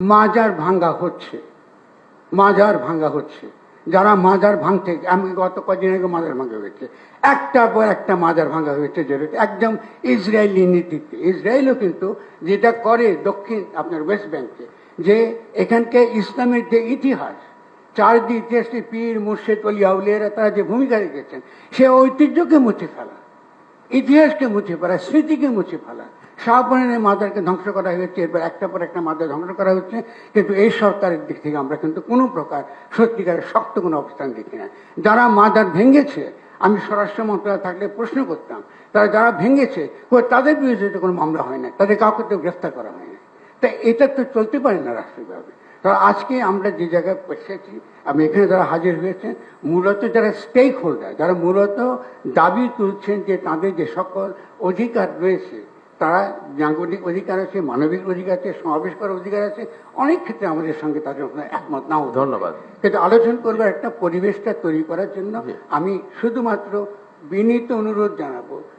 মাজার ভাঙ্গা হচ্ছে। মাজার ভাঙ্গা হচ্ছে। যারা মাজার ভাঙতে, আমি গত কদিন আগে মাজার ভাঙ্গা হয়েছে। একটার পর একটা মাজার ভাঙ্গা হয়েছে যেটা একদম ইসরায়েলি নীতিতে ইসরায়েলও কিন্তু যেটা করে দক্ষিণ, আপনার ওয়েস্ট ব্যাংকে, যে এখানকে ইসলামের যে ইতিহাস চারদি ইতিহাসে পীর, মুর্শেদ অলি আউলিয়ারা, তারা যে ভূমিকা রেখেছেন, সে ঐতিহ্যকে মুছে ফেলা, ইতিহাসকে মুছে ফেলা, স্মৃতিকে মুছে ফেলা। শাহবানের মাদারকে ধ্বংস করা হয়েছে, এরপর একটা পর একটা মাদার ধ্বংস করা হচ্ছে, কিন্তু এই সরকারের দিক থেকে আমরা কিন্তু কোনো প্রকার সত্যিকারের শক্ত কোনো অবস্থান দেখি না। যারা মাদার ভেঙেছে, আমি স্বরাষ্ট্র মন্ত্রণালয় থাকলে প্রশ্ন করতাম, তারা যারা ভেঙেছে তাদের বিরুদ্ধে কোনো মামলা হয় না, তাদের কাউকে তো গ্রেফতার করা হয় না। তাই এটা তো চলতে পারে না রাষ্ট্রীয়ভাবে। কারণ আজকে আমরা যে জায়গায় পৌঁছেছি আমি এখানে যারা হাজির হয়েছেন মূলত যারা স্টেক হোল্ডার যারা মূলত দাবি তুলছেন যে তাদের যে সকল অধিকার রয়েছে তারা নাগরিক অধিকার আছে মানবিক অধিকার আছে সমাবেশ করার অধিকার আছে অনেক ক্ষেত্রে আমাদের সঙ্গে তাদের একমত নাও ধন্যবাদ। কিন্তু আলোচনা করবার একটা পরিবেশটা তৈরি করার জন্য আমি শুধুমাত্র বিনীত অনুরোধ জানাব।